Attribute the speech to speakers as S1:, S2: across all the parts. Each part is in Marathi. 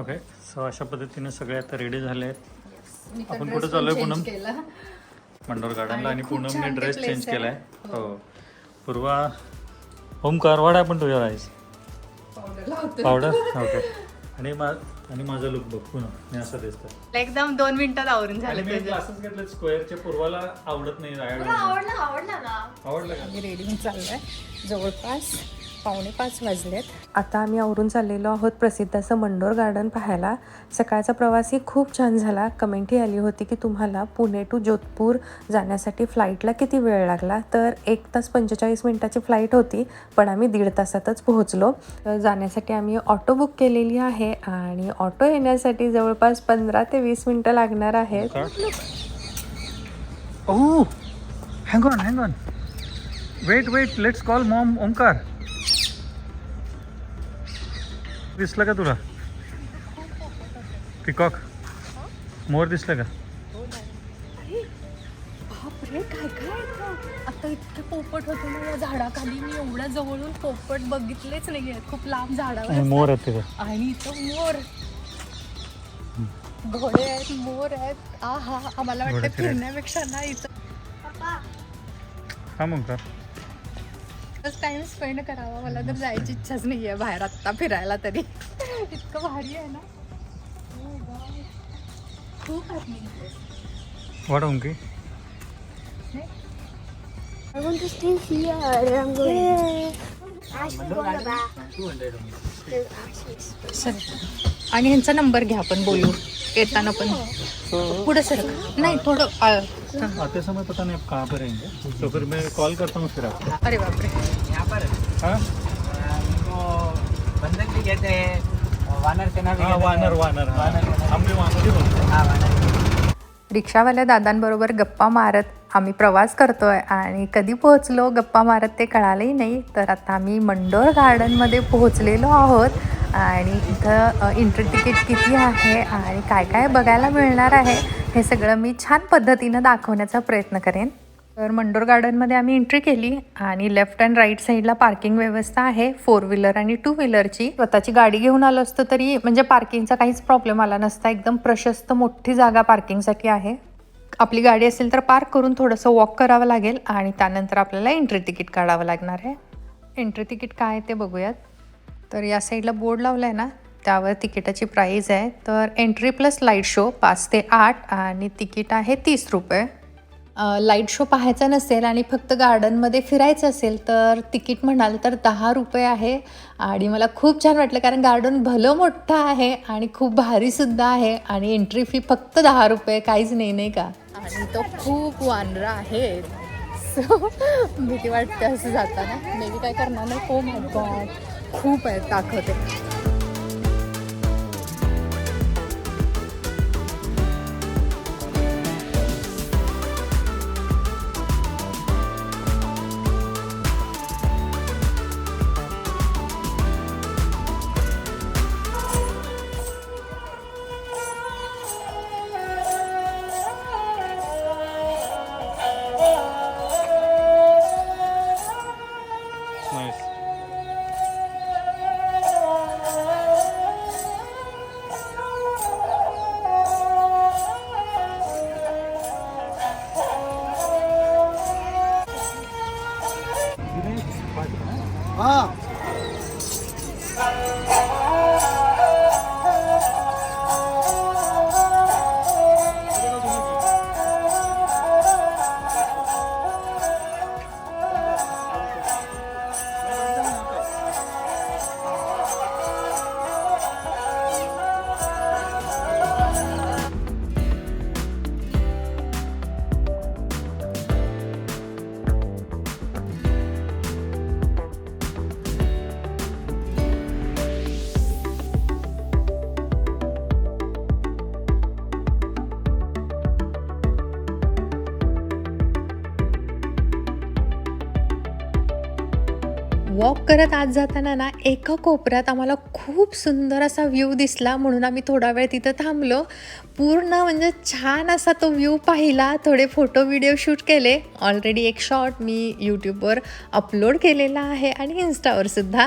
S1: ओके सो अशा पद्धतीने सगळे आता रेडी झाले आहेत. आपण कुठं चाललोय पूनम? मंडोर गार्डनला
S2: आणि
S1: पूनमने ड्रेस चेंज
S2: आहे.
S1: केलाय. हो. पूर्वा ओमकार वाड आहे पण तुझ्या
S2: लावते.
S1: पावडर ओके आणि मा आणि माझा लुक बघ पुन्हा मी असं दिसतं
S3: एकदम दोन मिनिटात आवरून झालं
S1: मी ग्लासेस घेतले स्क्वेअरच्या पूर्वाला आवडत नाही.
S3: आवडला आवडला ना.
S1: आवडलं का?
S2: रेडी चाललोय. जवळपास. पावणे पाच वाजलेत. आता आम्ही आवरून चाललेलो आहोत प्रसिद्ध असं मंडोर गार्डन पाहायला. सकाळचा प्रवासही खूप छान झाला. कमेंटही आली होती की तुम्हाला पुणे टू जोधपूर जाण्यासाठी फ्लाईटला किती वेळ लागला? तर एक तास पंचेचाळीस मिनिटाची फ्लाईट होती पण आम्ही दीड तासातच पोहोचलो. तर जाण्यासाठी आम्ही ऑटो बुक केलेली आहे आणि ऑटो येण्यासाठी जवळपास पंधरा ते वीस मिनटं लागणार आहेत.
S1: ओ hang on hang on wait wait let's call mom Omkar दिसलं का तुला? पिकॉक. मोर दिसलं का?
S3: बापरे काय काय आता? इतके पोपट होते ना या झाडाखाली मी एवढ्या जवळून पोपट बघितलेच नाहीये. खूप लांब झाडावर
S1: मोर आहेत तिथे.
S3: आणि इथं मोर. घोडे आहेत मोर आहेत. आ हा आम्हाला वाटतं. फिरण्यापेक्षा ना इथं.
S1: हा ओमकार
S3: टाइम स्पेंड करावा मला तर जायची इच्छाच नाही आहे बाहेर आत्ता फिरायला तरी इतकं भारी आहे ना. खूप
S1: वाट ओमकी
S4: I want to stay here. I'm going.
S3: Sir आणि ह्यांचा नंबर घ्या आपण बोलू. येताना पण. पुढे सर. नाही थोडं आ,
S1: आते समय पता नहीं आप कहाँ पर रहेंगे तो फिर मैं कॉल करता हूँ फिर आपको
S3: अरे बापरे.
S5: यहाँ पर
S1: हाँ?
S5: बंधक भी कहते हैं वानर सेना भी
S1: हाँ
S5: कहते
S1: वानर
S5: हैं।
S1: वानर हाँ.
S5: वानर सेना
S1: हम भी वानर ही बोलते हैं
S5: हाँ वानर.
S2: रिक्षावाल्या दादांबरोबर गप्पा मारत आम्ही प्रवास करतो आहे आणि कधी पोहोचलो गप्पा मारत ते कळालंही नाही. तर आता आम्ही मंडोर गार्डनमध्ये पोहोचलेलो आहोत आणि इथं एंट्री तिकीट किती आहे आणि काय काय बघायला मिळणार आहे हे सगळं मी छान पद्धतीनं दाखवण्याचा प्रयत्न करेन. तर मंडोर गार्डनमध्ये आम्ही एंट्री केली आणि लेफ्ट अँड राईट साईडला पार्किंग व्यवस्था आहे. फोर व्हीलर आणि टू व्हीलरची स्वतःची गाडी घेऊन आलो असतं तरी म्हणजे पार्किंगचा काहीच प्रॉब्लेम आला नसता. एकदम प्रशस्त मोठी जागा पार्किंगसाठी आहे. आपली गाडी असेल तर पार्क करून थोडंसं वॉक करावं लागेल आणि त्यानंतर आपल्याला एंट्री तिकीट काढावं लागणार आहे. एंट्री तिकीट काय आहे ते बघूयात. तर या साईडला बोर्ड लावला आहे ना त्यावर तिकिटाची प्राईज आहे. तर एंट्री प्लस लाइट शो पाच ते आठ आणि तिकीट आहे तीस रुपये. लाइट शो पाहायचा नसेल आणि फक्त गार्डनमध्ये फिरायचं असेल तर तिकीट म्हणाल तर दहा रुपये आहे. आणि मला खूप छान वाटलं कारण गार्डन भलं मोठं आहे आणि खूप भारीसुद्धा आहे आणि एंट्री फी फक्त दहा रुपये काहीच नाही नाही का? आणि तो खूप वानरा आहे. सो भीती वाटते असं जाताना. मे बी काय करणार नाही. हो माय गॉड खूप आहे दाखवते.
S1: वॉक
S2: करत आत जाताना ना एका कोपऱ्यात आम्हाला खूप सुंदर असा व्ह्यू दिसला म्हणून आम्ही थोडा वेळ तिथं थांबलो. पूर्ण म्हणजे छान असा तो व्ह्यू पाहिला. थोडे फोटो व्हिडिओ शूट केले. ऑलरेडी एक शॉर्ट मी यूट्यूबवर अपलोड केलेला आहे आणि इन्स्टावरसुद्धा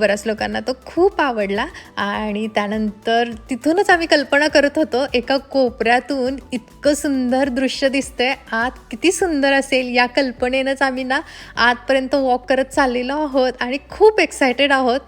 S2: बऱ्याच लोकांना तो खूप आवडला. आणि त्यानंतर तिथूनच आम्ही कल्पना करत होतो एका कोपऱ्यातून इतकं सुंदर दृश्य दिसतंय. आत किती सुंदर असेल या कल्पनेनंच आम्ही ना आतपर्यंत वॉक करत चाललेलो आहोत आणि खूप एक्सायटेड आहोत.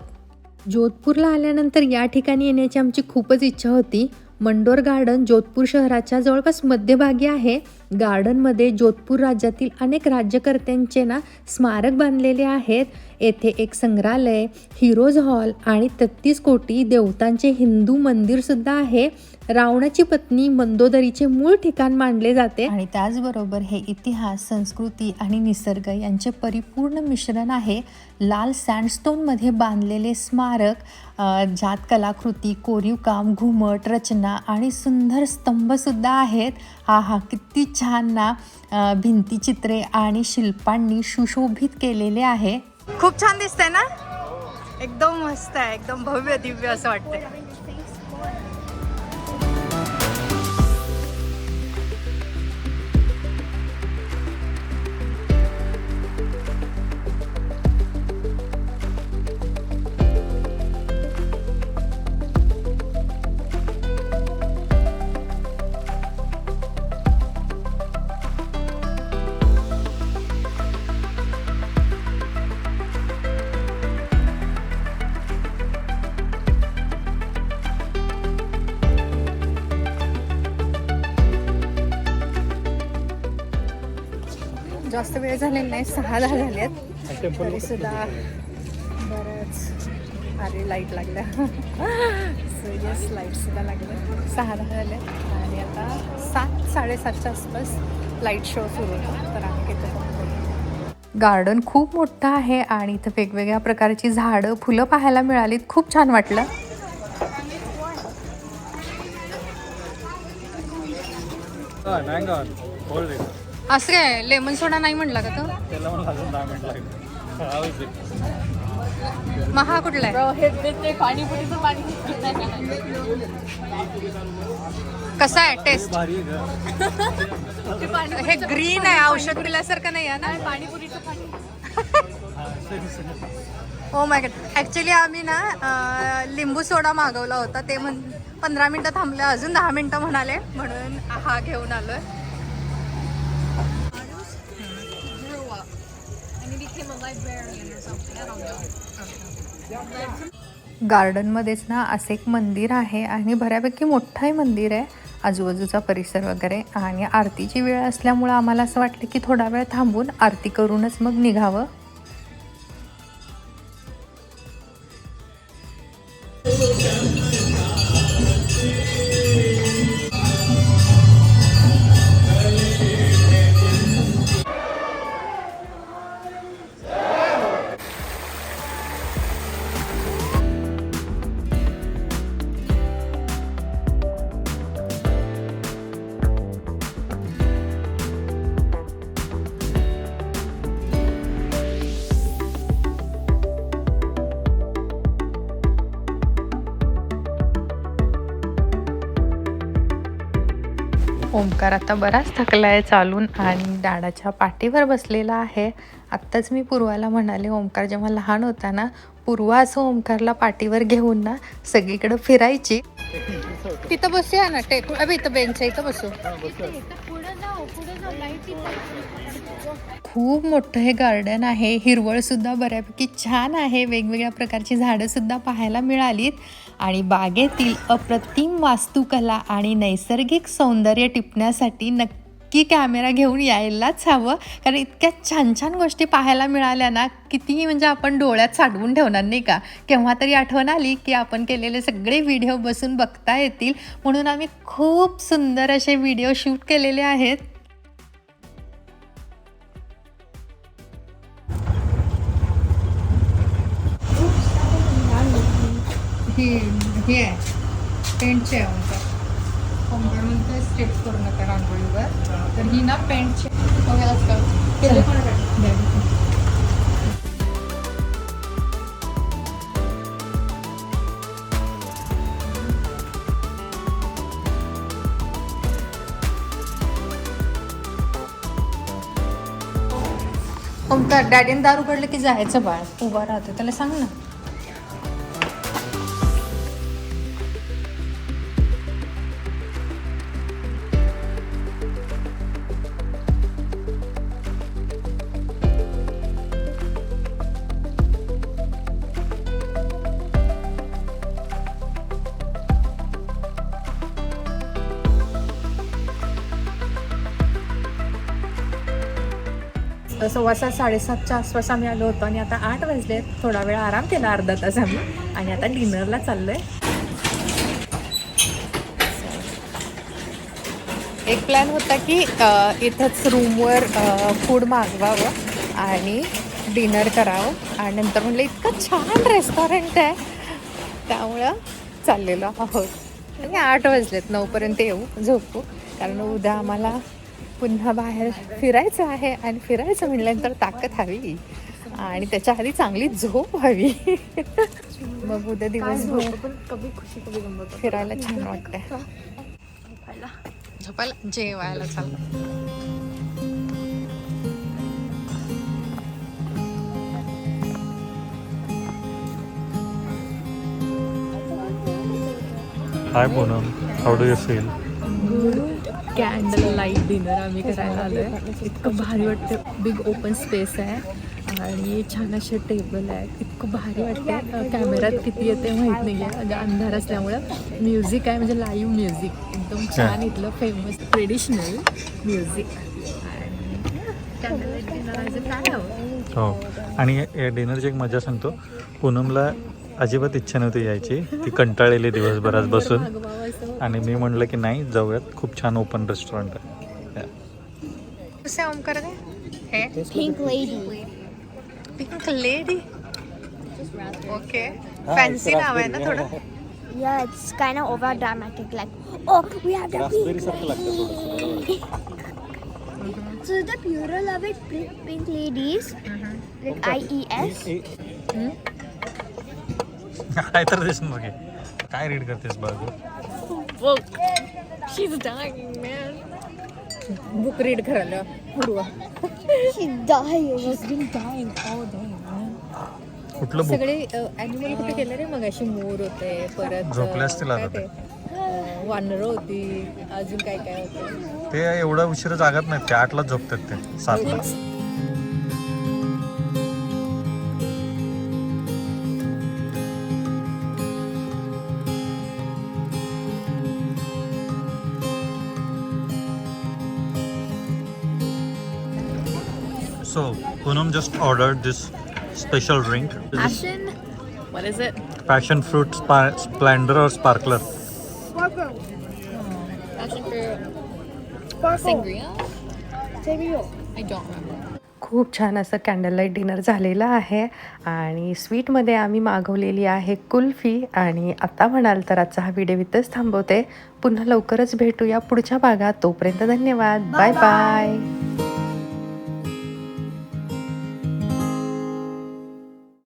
S2: जोधपूरला आल्यानंतर या ठिकाणी येण्याची आमची खूपच इच्छा होती. मंडोर गार्डन जोधपूर शहराच्या जवळपास मध्यभागी आहे. गार्डनमध्ये जोधपूर राज्यातील अनेक राज्यकर्त्यांचे ना स्मारक बांधलेले आहेत. येथे एक संग्रहालय हिरोज हॉल आणि तेहतीस कोटी देवतांचे हिंदू मंदिरसुद्धा आहे. रावणाची पत्नी मंदोदरीचे मूळ ठिकाण मानले जाते. आणि त्याचबरोबर हे इतिहास संस्कृती आणि निसर्ग यांचे परिपूर्ण मिश्रण आहे. लाल सँडस्टोनमध्ये बांधलेले स्मारक ज्यात कलाकृती कोरीव काम घुमट रचना आणि सुंदर स्तंभसुद्धा आहेत. हा हा किती छान ना भिंतीचित्रे आणि शिल्पांनी सुशोभित केलेले आहे.
S3: खूप छान दिसतंय ना? एकदम मस्त आहे एकदम भव्य दिव्य असं वाटतंय.
S2: वेळ झालेला नाही सहा दहा झाल्यात तरी सुद्धा बरंच अरे लाइट लागल्या सो येस लाइट सुद्धा लागल्या सहा दहा झाल्यात आणि आता सात साडेसातच्या आसपास लाइट शो सुरू होतो तर आम्ही तिथं गार्डन खूप मोठं आहे आणि इथं वेगवेगळ्या प्रकारची झाडं फुलं पाहायला मिळालीत. खूप छान वाटलं.
S3: असं काय लेमन सोडा नाही म्हणला का तो?
S1: त्याला मला अजून दहा मिनिट लागेल
S3: मग हा कुठला आहे? कसा आहे? टेस्ट
S1: आहे.
S3: हे ग्रीन आहे औषध पिल्यासारखं नाही आहे ना? पाणीपुरीचं हो माय गॉड ॲक्च्युली आम्ही ना अं, लिंबू सोडा मागवला होता. ते म्हण पंधरा मिनटं थांबले. अजून दहा मिनटं म्हणाले. म्हणून हा घेऊन आलोय
S2: गार्डनमध्येच ना असं एक मंदिर आहे आणि बऱ्यापैकी मोठंही मंदिर आहे आजूबाजूचा परिसर वगैरे. आणि आरतीची वेळ असल्यामुळं आम्हाला असं वाटलं की थोडा वेळ थांबून आरती करूनच मग निघावं. ओमकार आता बराच थकला आहे चालून आणि दाडाच्या पाठीवर बसलेला आहे. आत्ताच मी पूर्वाला म्हणाले ओमकार जेव्हा लहान होता ना पूर्वा असं ओमकारला पाठीवर घेऊन ना सगळीकडे फिरायची.
S3: तिथं बसूया ना टेक अबे इथं बेंच आहे इथं बसू.
S2: खूप मोठं हे गार्डन आहे. हिरवळ सुद्धा बऱ्यापैकी छान आहे. वेगवेगळ्या प्रकारची झाडं सुद्धा पाहायला मिळालीत. आणि बागेतील अप्रतिम वास्तुकला आणि नैसर्गिक सौंदर्य टिपण्यासाठी नक्की कॅमेरा घेऊन यायलाच हवं. कारण इतक्या छान छान गोष्टी पाहायला मिळाल्या ना कितीही म्हणजे आपण डोळ्यात साठवून ठेवणार नाही का? केव्हा तरी आठवण आली की आपण केलेले सगळे व्हिडिओ बसून बघता येतील. म्हणून आम्ही खूप सुंदर असे व्हिडिओ शूट केलेले आहेत.
S3: हे आहे. पेंटचे आहे म्हणतात कोंबड म्हणते स्टेप करू नका रांगोळीवर. तर ही ना पेंटचे वगैरे असतात
S2: ओमकार डॅडीन दारू पडलं की जायचं बाळ? उभा राहतो. त्याला सांग ना. सव्वा सात साडेसातच्या आसपास आम्ही आलो होतो आणि आता आठ वाजले. थोडा वेळ आराम केला अर्धा तास आम्ही. आणि आता डिनरला चाललोय. एक प्लॅन होता की इथंच रूमवर फूड मागवावं आणि डिनर करावं. आणि नंतर म्हणलं इतकं छान रेस्टॉरंट आहे. त्यामुळं चाललेलो आहोत. आणि आठ वाजलेत नऊपर्यंत येऊ झोपू. कारण उद्या आम्हाला पुन्हा बाहेर फिरायचं आहे आणि फिरायचं म्हटल्यानंतर ताकद हवी. आणि त्याच्या आधी चांगली झोप हवी. मग उद्या दिवसभर फिरायला छान वाटतंय. झोपायला. जेवायला चाललं
S1: hi Poonam how do you feel
S2: candle light dinner आम्ही करायला आलोय. इतकं भारी वाटतं. बिग ओपन स्पेस आहे. आणि छान असे टेबल आहेत. इतकं भारी वाटतं कॅमेऱ्यात किती येते माहीत नाही आहे म्हणजे अंधार असल्यामुळं म्युझिक आहे म्हणजे लाईव्ह म्युझिक एकदम छान इथलं फेमस ट्रेडिशनल म्युझिक आणि कॅन्डल लाइट डिनर काय हवं
S1: हो. आणि या डिनरची एक मजा सांगतो. पूनमला अजिबात इच्छा नव्हती यायची. ती कंटाळलेली दिवसभरात बसून. आणि मी म्हटलं की नाही जाऊयात. खूप छान ओपन रेस्टॉरंट आहे.
S4: So the plural of it, pink ladies, mm-hmm. like okay. I-E-S. E-A. Hmm?
S1: काय तर दिसणार की काय रीड करतेस
S2: मॅन बुक रीड करायला. पूर्व
S1: कुठलं बुक
S2: सगळे ॲनिमल कुठे गेले रे मग अशी मोर होते परत
S1: झोपले असतील आता.
S2: काय ते? वानरं होती अजून काय काय होतं?
S1: ते एवढा उशीर जागत नाहीत ते आठलाच झोपतात ते सातला just ordered this special drink.
S2: Passion? What is it?
S1: Passion fruit splendor or sparkler?
S2: Oh,
S6: खूप छान असं कॅन्डललाईट डिनर झालेलं आहे. आणि स्वीटमध्ये आम्ही मागवलेली आहे कुल्फी. आणि आता म्हणाल तर आजचा हा व्हिडिओ इथंच थांबवते. पुन्हा लवकरच भेटूया पुढच्या भागात. तोपर्यंत धन्यवाद. Bye bye